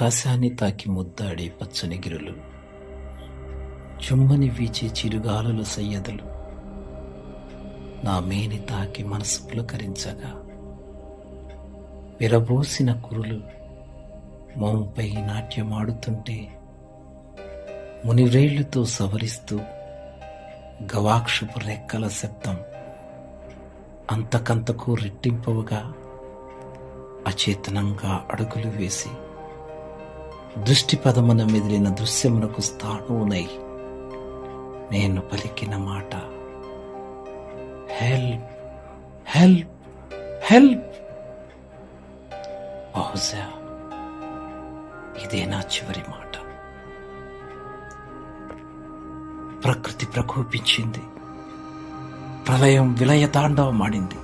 ఆకాశాన్ని తాకి ముద్దాడే పచ్చని గిరులు చుమ్మని వీచే చిరుగాలుల సయ్యదలు. నా మేని తాకి మనసు పులకరించగా విరబోసిన కురులు మోంపై నాట్యమాడుతుంటే మునివ్రేళ్ళతో సవరిస్తూ గవాక్షపు రెక్కల శబ్దం అంతకంతకు రెట్టింపవుగా అచేతనంగా అడుగులు వేసి దృష్టి పదమున మెదిలిన దృశ్యమునకు స్థాణువునై నేను పలికిన మాట. Help help help! బహుశా ఇదే నా చివరి మాట. ప్రకృతి ప్రకోపించింది. ప్రళయం విలయ తాండవమాడింది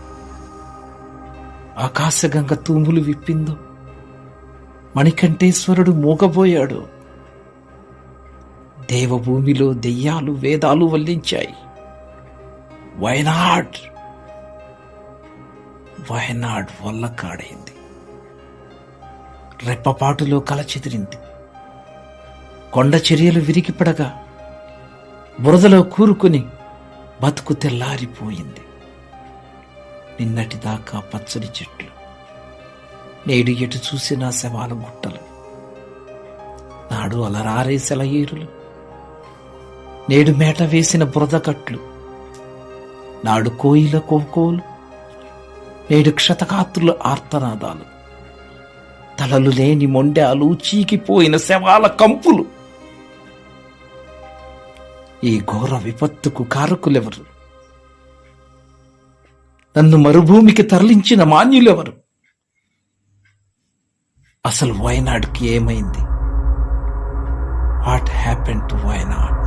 ఆకాశగంగ తూములు విప్పిందో మణికంఠేశ్వరుడు మూగబోయాడు. దేవభూమిలో దెయ్యాలు వేదాలు వల్లించాయి. వయనాడ్ వయనాడ్ వల్ల కాడైంది. రెప్పపాటులో కలచెదిరింది కొండ చర్యలు విరిగిపడగా బురదలో కూరుకుని బతుకు తెల్లారిపోయింది. నిన్నటిదాకా పచ్చని చెట్టు నేడు ఎటు చూసినా శవాల గుట్టలు. నాడు అలరారే సెలయేరులు. నేడు మేట వేసిన బురద కట్లు నాడు కోయిల కోకోలు. నేడు క్షతకాత్రుల ఆర్తనాదాలు. తలలు లేని మొండాలు చీకిపోయిన శవాల కంపులు. ఈ ఘోర విపత్తుకు కారకులెవరు? నన్ను మరుభూమికి తరలించిన మాన్యులెవరు? అసలు వయనాడ్కి ఏమైంది? What happen to Wayanad